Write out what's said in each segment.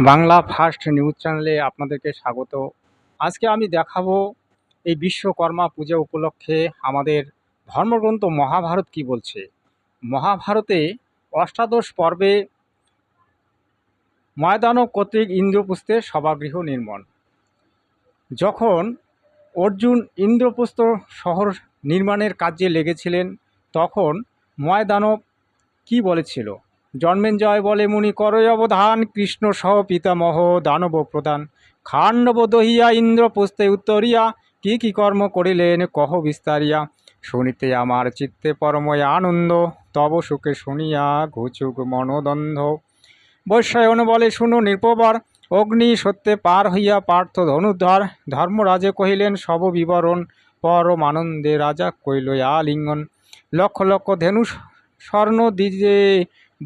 Bangla first news চ্যানেলে আপনাদেরকে স্বাগত। আজকে আমি দেখাবো এই বিশ্বকর্মা পূজা উপলক্ষে আমাদের ধর্মগ্রন্থ মহাভারত কি বলছে। মহাভারতে অষ্টাদশ পর্বে ময়দানব কর্তৃক ইন্দ্রপুস্তের সভাগৃহ নির্মাণ। যখন অর্জুন ইন্দ্রপ্রস্থ শহর নির্মাণের কাজে লেগেছিলেন, তখন ময়দানব কি বলেছিল? জন্মেঞ্জয় বলে মুনি করয় অবধান, কৃষ্ণ সহ পিতামহ দানব প্রধান খাণ্ডব দহিয়া, ইন্দ্র পুস্তে উত্তরিয়া, কি কি কর্ম করিলেন, কহ বিস্তারিয়া। শুনিতে আমার চিত্তে পরময় আনন্দ, তব সুখে শুনিয়া ঘুচুক মনোদন্ধ বৈশ্বায়ন বলে, শুনো নির্পবার অগ্নি সত্যে পার হইয়া পার্থ ধনুর্ধর। ধর্মরাজে কহিলেন, সব বিবরণ পরম আনন্দে রাজা কইল আলিঙ্গন। লক্ষ লক্ষ ধেনু স্বর্ণ দিজে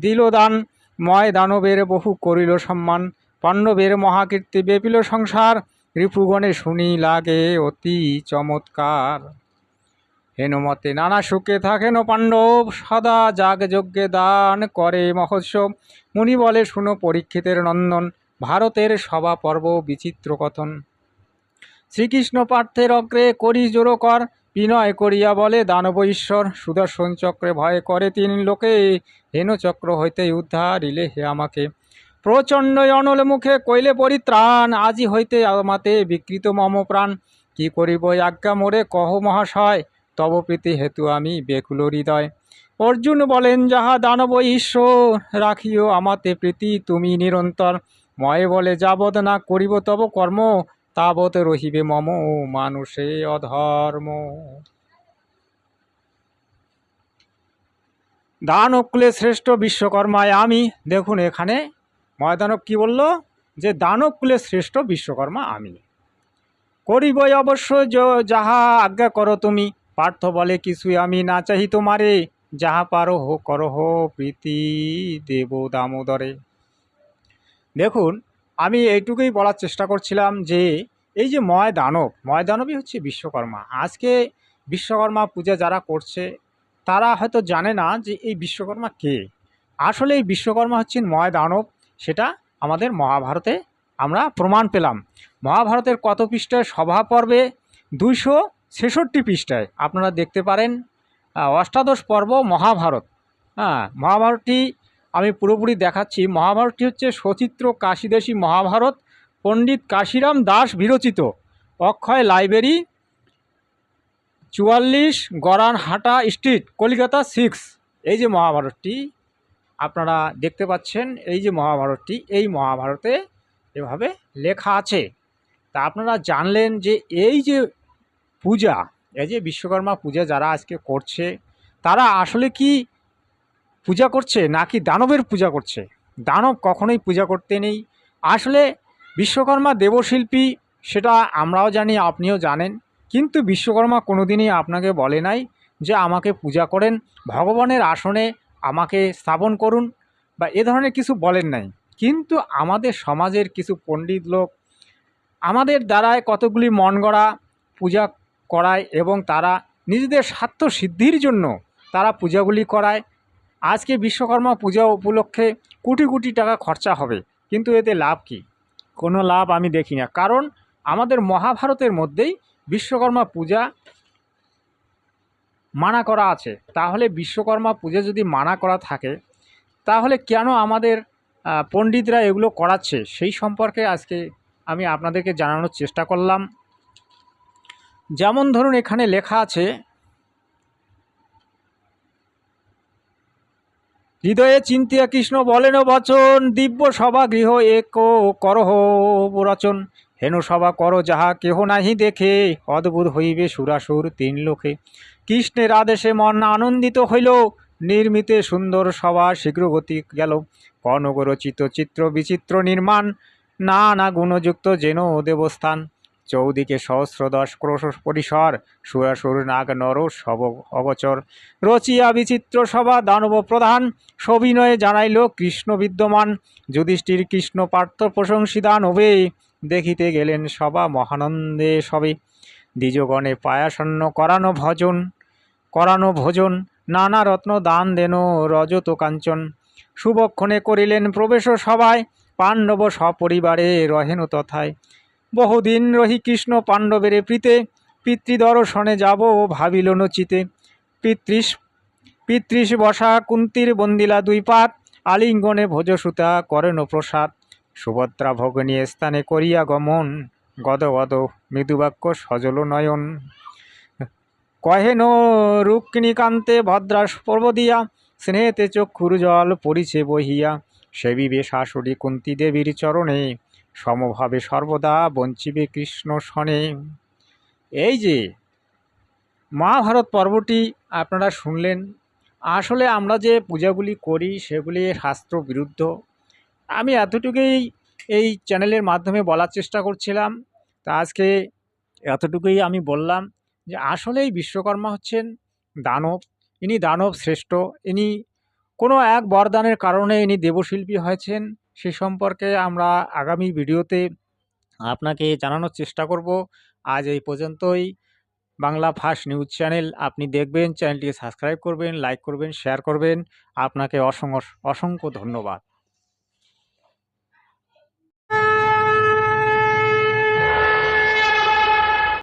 দিল দান ময় দানবের বহু করিল সম্মান। পাণ্ডবের মহাকীর্তি বেপিল সংসার। রিপুগণে শুনি লাগে অতি চমৎকার। হেনমতে নানা সুখে থাকেন পাণ্ডব, সদা যাগ যজ্ঞে দান করে মহোৎসব। মুনি বলে, শুনো পরীক্ষিতের নন্দন, ভারতের সভা পর্ব বিচিত্র কথন। শ্রীকৃষ্ণ পার্থের অগ্রে করি জোরো কর বিনয় করিয়া বলে, দানব ঈশ্বর, সুদর্শন চক্রে ভয় করে তিন লোকে। হেন চক্র হইতে উদ্ধারিলে হে আমাকে। প্রচণ্ড অনল মুখে কইলে পরিত্রাণ। আজি হইতে আমাতে বিকৃত মম প্রাণ। কি করিব আজ্ঞা মোরে? কহ মহাশয়, তব প্রীতি হেতু আমি বেকুল হৃদয়। অর্জুন বলেন, যাহা দানব ঈশ্বর, রাখিও আমাতে প্রীতি, তুমি নিরন্তর। ময়ে বলে, যাবৎ না করিব তব কর্ম। তাবৎ রহিবে মম মানুষে অধর্ম। দানবকুলে শ্রেষ্ঠ বিশ্বকর্মায় আমি। দেখুন এখানে ময়দানব কি বলল? যে দানবকুলে শ্রেষ্ঠ বিশ্বকর্মা আমি। করিবই অবশ্য যাহা আজ্ঞা করো তুমি। পার্থ বলে, কিছুই আমি না চাহি তোমারে। যাহা পারো হো করো হো প্রীতি দেব দামোদরে। দেখুন আমি এইটুকুই বলার চেষ্টা করছিলাম যে এই যে ময় দানব ময় দানবই হচ্ছে বিশ্বকর্মা। আজকে বিশ্বকর্মা পূজা যারা করছে, তারা হয়তো জানে না যে এই বিশ্বকর্মা কে। আসলে এই বিশ্বকর্মা হচ্ছেন ময় দানব সেটা আমাদের মহাভারতে আমরা প্রমাণ পেলাম। মহাভারতের কত পৃষ্ঠায় সভা পর্বে? দুইশো ছেষট্টি পৃষ্ঠায়। আপনারা দেখতে পারেন অষ্টাদশ পর্ব মহাভারত। হ্যাঁ মহাভারতটি আমি পুরোপুরি দেখাচ্ছি, মহাভারতটি হচ্ছে সচিত্র কাশীদেশী মহাভারত, পণ্ডিত কাশিরাম দাস বিরচিত। অক্ষয় লাইব্রেরি, চুয়াল্লিশ গরানহাটা স্ট্রিট, কলকাতা সিক্স। এই যে মহাভারতটি, আপনারা দেখতে পাচ্ছেন, এই যে মহাভারতটি, এই মহাভারতে এভাবে লেখা আছে। তা আপনারা জানলেন যে এই যে পূজা, এই যে বিশ্বকর্মা পূজা যারা আজকে করছে, তারা আসলে কি পূজা করছে নাকি দানবের পূজা করছে? দানব কখনোই পূজা করতে নেই। আসলে বিশ্বকর্মা দেবশিল্পী, সেটা আমরাও জানি, আপনিও জানেন। কিন্তু বিশ্বকর্মা কোনোদিনই আপনাকে বলে নাই যে আমাকে পূজা করেন, ভগবানের আসনে আমাকে স্থাপন করুন বা এ ধরনের কিছু বলেন নাই। কিন্তু আমাদের সমাজের কিছু পণ্ডিত লোক আমাদের দ্বারায় কতগুলি মন গড়া পূজা করায় এবং তারা নিজেদের স্বার্থ সিদ্ধির জন্য তারা পূজাগুলি করায় আজকে বিশ্বকর্মা পূজা উপলক্ষে কোটি কোটি টাকা খরচা হবে, কিন্তু এতে লাভ কি? কোনো লাভ আমি দেখি না। কারণ আমাদের মহাভারতের মধ্যেই বিশ্বকর্মা পূজা মানা করা আছে। তাহলে বিশ্বকর্মা পূজা যদি মানা করা থাকে, তাহলে কেন আমাদের পণ্ডিতরা এগুলো করাচ্ছে? সেই সম্পর্কে আজকে আমি আপনাদেরকে জানানোর চেষ্টা করলাম। যেমন ধরুন এখানে লেখা আছে হৃদয়ে চিন্তিয়া কৃষ্ণ বলেন, বচন, দিব্য সভা গৃহ এক করহ রচন হেন সভা কর, যাহা কেহ নাহি দেখে, অদ্ভুত হইবে সুরাসুর তিন লোকে। কৃষ্ণের আদেশে মন আনন্দিত হইল, নির্মিতে সুন্দর সভা শীঘ্রগতি গেল। কনক রচিত চিত্র বিচিত্র নির্মাণ না না গুণযুক্ত যেন দেবস্থান। চৌদিকে সহস্র দশ ক্রোশ পরিসর, সুরাসুর নাগ নর সব অগচর। রচিয়া বিচিত্র সভা দানব প্রধান, সবিনয়ে জানাইল কৃষ্ণ বিদ্যমান। যুধিষ্ঠির কৃষ্ণ পার্থ প্রশংসিদান হবে দেখিতে গেলেন সভা মহানন্দে সবে। দ্বিজগণে পায়াসন্ন করানো ভজন, করানো ভোজন, নানা রত্ন দান দেন রজত কাঞ্চন। শুভক্ষণে করিলেন প্রবেশ সভায়, পাণ্ডব সপরিবারে রহেন তথায়। বহুদিন রহি কৃষ্ণ পাণ্ডবের প্রীতে, পিতৃদর্শনে যাব ও ভাবিল নচিতে। পিতৃষ পিতৃষ বসা কুন্তির বন্দিলা দুই পাত, আলিঙ্গনে ভোজসুতা করেন প্রসাদ। সুভদ্রা ভগনী স্থানে করিয়া গমন গদ গদ মৃদুবাক্য সজল নয়ন। কহেন, রুক্মিণীকান্তে ভদ্রাস পর্বদিয়া স্নেহেতে চক্ষুর জল পরিছে বহিয়া। সেবিবে শাশুড়ি কুন্তি দেবীর চরণে সমভাবে সর্বদা বঞ্চিবে কৃষ্ণ শনে। এই যে, মহাভারত পর্বটি আপনারা শুনলেন। আসলে আমরা যে পূজাগুলি করি, সেগুলি শাস্ত্র বিরুদ্ধ। আমি এতটুকুই এই চ্যানেলের মাধ্যমে বলার চেষ্টা করছিলাম। তা আজকে এতটুকুই আমি বললাম যে, আসলেই বিশ্বকর্মা হচ্ছেন দানব। ইনি দানব শ্রেষ্ঠ। ইনি কোনো এক বরদানের কারণে ইনি দেবশিল্পী হয়েছেন। সে সম্পর্কে আমরা আগামী ভিডিওতে আপনাকে জানানোর চেষ্টা করব। আজ এই পর্যন্তই। বাংলা ফার্স্ট নিউজ চ্যানেল আপনি দেখবেন, চ্যানেলটিকে সাবস্ক্রাইব করবেন, লাইক করবেন, শেয়ার করবেন। আপনাকে অসংখ্য অসংখ্য ধন্যবাদ।